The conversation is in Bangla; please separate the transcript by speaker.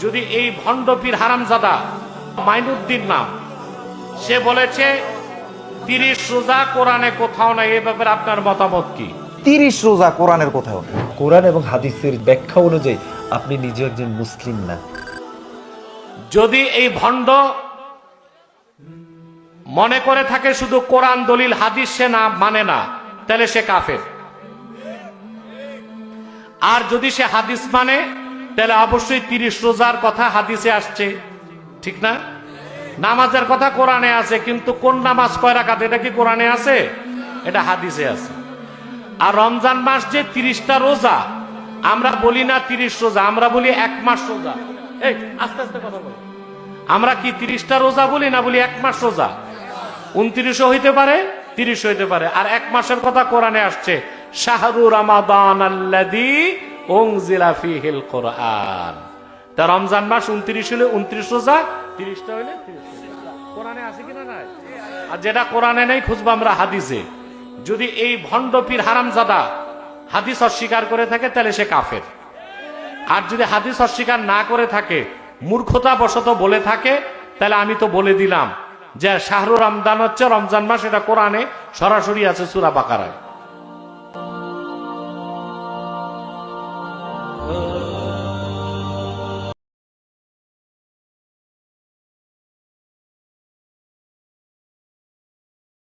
Speaker 1: যদি এই ভণ্ডপীর হারামজাদা মাইনুদ্দিন নাম সে বলেছে তিরিশ রোজা কোরআনে কোথাও নাই এ ব্যাপারে আপনার মতামত কি?
Speaker 2: তিরিশ রোজা কোরআনের কোথাও
Speaker 3: কোরআন এবং হাদিসের ব্যাখ্যা অনুযায়ী আপনি নিজে একজন মুসলিম না।
Speaker 1: যদি এই ভণ্ড মনে করে থাকে শুধু কোরআন দলিল হাদিস সে না মানে না তাহলে সে কাফের। আর যদি সে হাদিস মানে তাহলে অবশ্যই তিরিশ রোজার কথা হাদিসে আসছে। ঠিক না? নামাজের কথা কোরআনে আছে, কিন্তু কোন নামাজ কয় রাখাত এটা কি কোরআনে আছে? এটা হাদিসে আছে। আর রমজান মাস যে তিরিশটা রোজা, আমরা বলি না তিরিশ রোজা, আমরা বলি এক মাস রোজা। এই, আস্তে আস্তে কথা বলো। আমরা কি তিরিশটা রোজা বলি না বলি এক মাস রোজা? উনত্রিশও হইতে পারে তিরিশ হইতে পারে। আর এক মাসের কথা কোরআনে আসছে, শাহরু রামাদান আল্লাদি উনজিলা ফিহিল কোরআন। তা রমজান মাস উনত্রিশ হলে উনত্রিশ রোজা, তিরিশটা হইলে। কোরআনে আছে কিনা নাই? আর যেটা কোরআনে নেই, খুঁজবো আমরা হাদিসে। যদি এই ভণ্ড পীর হারামজাদা হাদিস অস্বীকার করে থাকে, তাহলে সে কাফের। আর যদি হাদিস অস্বীকার না করে থাকে, মূর্খতা বশত বলে থাকে, তাহলে আমি তো বলে দিলাম যে শাহরু রমজান হচ্ছে রমজান মাস, এটা কোরআনে সরাসরি আছে সুরা বাকারায়।